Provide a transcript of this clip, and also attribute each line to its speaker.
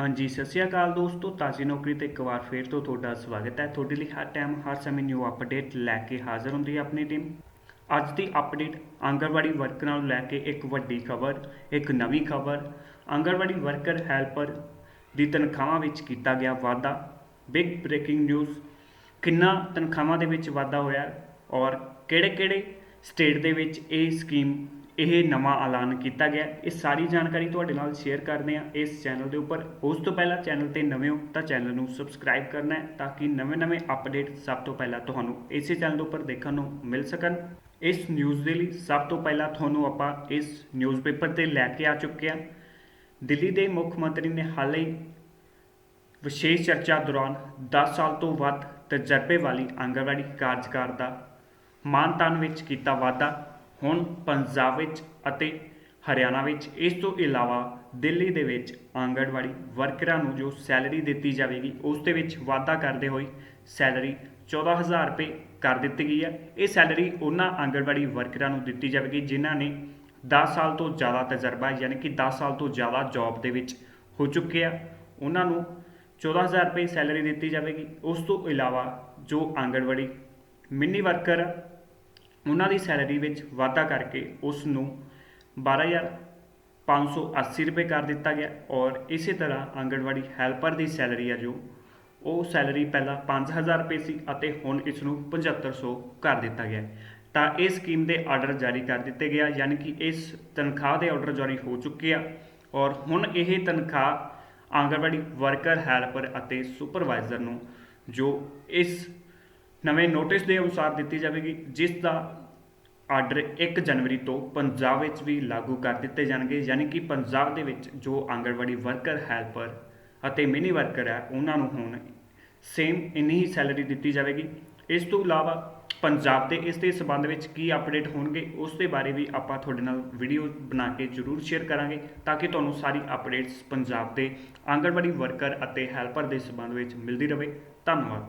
Speaker 1: ਹਾਂਜੀ, ਸਤਿ ਸ਼੍ਰੀ ਅਕਾਲ ਦੋਸਤੋ, ਤਾਜ਼ੀ ਨੌਕਰੀ ਤੇ ਇੱਕ ਵਾਰ ਫੇਰ ਤੋਂ ਤੁਹਾਡਾ ਸਵਾਗਤ ਹੈ। ਤੁਹਾਡੇ ਲਈ ਹਰ ਟਾਈਮ ਹਰ ਸਮੇਂ ਨਿਊ ਅਪਡੇਟ ਲੈ ਕੇ ਹਾਜ਼ਰ ਹੁੰਦੀ ਹੈ ਆਪਣੀ ਟੀਮ ਅੱਜ ਦੀ ਅਪਡੇਟ ਆਂਗਣਵਾੜੀ ਵਰਕਰਾਂ ਨੂੰ ਲੈ ਕੇ ਇੱਕ ਵੱਡੀ ਖਬਰ, ਇੱਕ ਨਵੀਂ ਖਬਰ। ਆਂਗਣਵਾੜੀ ਵਰਕਰ ਹੈਲਪਰ ਦੀ ਤਨਖਾਹਾਂ ਵਿੱਚ ਕੀਤਾ ਗਿਆ ਵਾਧਾ। ਬਿਗ ਬ੍ਰੇਕਿੰਗ ਨਿਊਜ਼ ਕਿੰਨਾ ਤਨਖਾਹਾਂ ਦੇ ਵਿੱਚ ਵਾਧਾ ਹੋਇਆ ਔਰ ਕਿਹੜੇ-ਕਿਹੜੇ ਸਟੇਟ ਦੇ ਵਿੱਚ ਇਹ ਸਕੀਮ ਇਹ ਨਵਾਂ ਐਲਾਨ ਕੀਤਾ ਗਿਆ। ਇਹ ਸਾਰੀ ਜਾਣਕਾਰੀ ਤੁਹਾਡੇ ਨਾਲ ਸ਼ੇਅਰ ਕਰਦੇ ਹਾਂ ਇਸ ਚੈਨਲ ਦੇ ਉੱਪਰ। ਉਸ ਤੋਂ ਪਹਿਲਾਂ ਚੈਨਲ ਤੇ ਨਵੇਂ ਹੋ ਤਾਂ ਚੈਨਲ ਨੂੰ ਸਬਸਕ੍ਰਾਈਬ ਕਰਨਾ ਹੈ ਤਾਂ ਕਿ ਨਵੇਂ-ਨਵੇਂ ਅਪਡੇਟ ਸਭ ਤੋਂ ਪਹਿਲਾਂ ਤੁਹਾਨੂੰ ਇਸੇ ਚੈਨਲ ਦੇ ਉੱਪਰ ਦੇਖਣ ਨੂੰ ਮਿਲ ਸਕਣ। ਇਸ ਨਿਊਜ਼ ਦੇ ਲਈ ਸਭ ਤੋਂ ਪਹਿਲਾਂ ਤੁਹਾਨੂੰ ਆਪਾਂ ਇਸ ਨਿਊਜ਼ਪੇਪਰ ਤੇ ਲੈ ਕੇ ਆ ਚੁੱਕੇ ਹਾਂ। ਦਿੱਲੀ ਦੇ ਮੁੱਖ ਮੰਤਰੀ ਨੇ ਹਾਲੇ ਵਿਸ਼ੇਸ਼ ਚਰਚਾ ਦੌਰਾਨ 10 ਸਾਲ ਤੋਂ ਵੱਧ ਤਜਰਬੇ ਵਾਲੀ ਆਂਗਣਵਾੜੀ ਕਾਰਜਕਾਰ ਦਾ ਮਾਨਤਾਨ ਵਿੱਚ ਕੀਤਾ ਵਾਧਾ। ਹੁਣ ਪੰਜਾਬ ਵਿੱਚ ਅਤੇ ਹਰਿਆਣਾ ਵਿੱਚ, ਇਸ ਤੋਂ ਇਲਾਵਾ ਦਿੱਲੀ ਦੇ ਵਿੱਚ ਆਂਗਣਵਾੜੀ ਵਰਕਰਾਂ ਨੂੰ ਜੋ ਸੈਲਰੀ ਦਿੱਤੀ ਜਾਵੇਗੀ, ਉਸ ਦੇ ਵਿੱਚ ਵਾਧਾ ਕਰਦੇ ਹੋਏ ਸੈਲਰੀ 14000 ਰੁਪਏ ਕਰ ਦਿੱਤੀ ਗਈ ਹੈ। ਇਹ ਸੈਲਰੀ ਉਹਨਾਂ ਆਂਗਣਵਾੜੀ ਵਰਕਰਾਂ ਨੂੰ ਦਿੱਤੀ ਜਾਵੇਗੀ ਜਿਨ੍ਹਾਂ ਨੇ 10 ਸਾਲ ਤੋਂ ਜ਼ਿਆਦਾ ਤਜਰਬਾ, ਯਾਨੀ ਕਿ 10 ਸਾਲ ਤੋਂ ਜ਼ਿਆਦਾ ਜੌਬ ਦੇ ਵਿੱਚ ਹੋ ਚੁੱਕੇ ਆ। ਉਹਨਾਂ ਨੂੰ 14000 ਰੁਪਏ ਸੈਲਰੀ ਦਿੱਤੀ ਜਾਵੇਗੀ। ਉਸ ਤੋਂ ਇਲਾਵਾ ਜੋ ਆਂਗਣਵਾੜੀ ਮਿੰਨੀ ਵਰਕਰ ਉਹਨਾਂ ਦੀ ਸੈਲਰੀ ਵਿੱਚ ਵਾਧਾ ਕਰਕੇ ਉਸ ਨੂੰ 12580 ਰੁਪਏ ਕਰ ਦਿੱਤਾ ਗਿਆ ਔਰ ਇਸੇ ਤਰ੍ਹਾਂ ਆਂਗਣਵਾੜੀ ਹੈਲਪਰ ਦੀ ਸੈਲਰੀ ਆ ਜੋ, ਉਹ ਸੈਲਰੀ ਪਹਿਲਾਂ 5000 ਰੁਪਏ ਸੀ ਅਤੇ ਹੁਣ ਇਸ ਨੂੰ 7500 ਕਰ ਦਿੱਤਾ ਗਿਆ। ਤਾਂ ਇਹ ਸਕੀਮ ਦੇ ਆਰਡਰ ਜਾਰੀ ਕਰ ਦਿੱਤੇ ਗਿਆ, ਯਾਨੀ ਕਿ ਇਸ ਤਨਖਾਹ ਦੇ ਆਰਡਰ ਜਾਰੀ ਹੋ ਚੁੱਕੇ ਆ ਔਰ ਹੁਣ ਇਹ ਤਨਖਾਹ ਆਂਗਣਵਾੜੀ ਵਰਕਰ, ਹੈਲਪਰ ਅਤੇ ਸੁਪਰਵਾਈਜ਼ਰ ਨੂੰ ਜੋ ਇਸ ਨਵੇਂ ਨੋਟਿਸ ਦੇ ਅਨੁਸਾਰ ਦਿੱਤੀ ਜਾਵੇਗੀ, ਜਿਸ ਦਾ ਆਰਡਰ 1 ਜਨਵਰੀ ਤੋਂ ਪੰਜਾਬ ਵਿੱਚ ਵੀ ਲਾਗੂ ਕਰ ਦਿੱਤੇ ਜਾਣਗੇ, ਯਾਨੀ ਕਿ ਪੰਜਾਬ ਦੇ ਵਿੱਚ ਜੋ ਆਂਗਣਵਾੜੀ ਵਰਕਰ, ਹੈਲਪਰ ਅਤੇ ਮਿਨੀ ਵਰਕਰ ਹੈ, ਉਹਨਾਂ ਨੂੰ ਹੁਣ ਸੇਮ ਇੰਨੀ ਹੀ ਸੈਲਰੀ ਦਿੱਤੀ ਜਾਵੇਗੀ। ਇਸ ਤੋਂ ਇਲਾਵਾ ਪੰਜਾਬ ਦੇ ਇਸ ਦੇ ਸਬੰਧ ਵਿੱਚ ਕੀ ਅਪਡੇਟ ਹੋਣਗੇ, ਉਸ ਦੇ ਬਾਰੇ ਵੀ ਆਪਾਂ ਤੁਹਾਡੇ ਨਾਲ ਵੀਡੀਓ ਬਣਾ ਕੇ ਜ਼ਰੂਰ ਸ਼ੇਅਰ ਕਰਾਂਗੇ, ਤਾਂ ਕਿ ਤੁਹਾਨੂੰ ਸਾਰੀ ਅਪਡੇਟਸ ਪੰਜਾਬ ਦੇ ਆਂਗਣਵਾੜੀ ਵਰਕਰ ਅਤੇ ਹੈਲਪਰ ਦੇ ਸਬੰਧ ਵਿੱਚ ਮਿਲਦੀ ਰਹੇ। ਧੰਨਵਾਦ।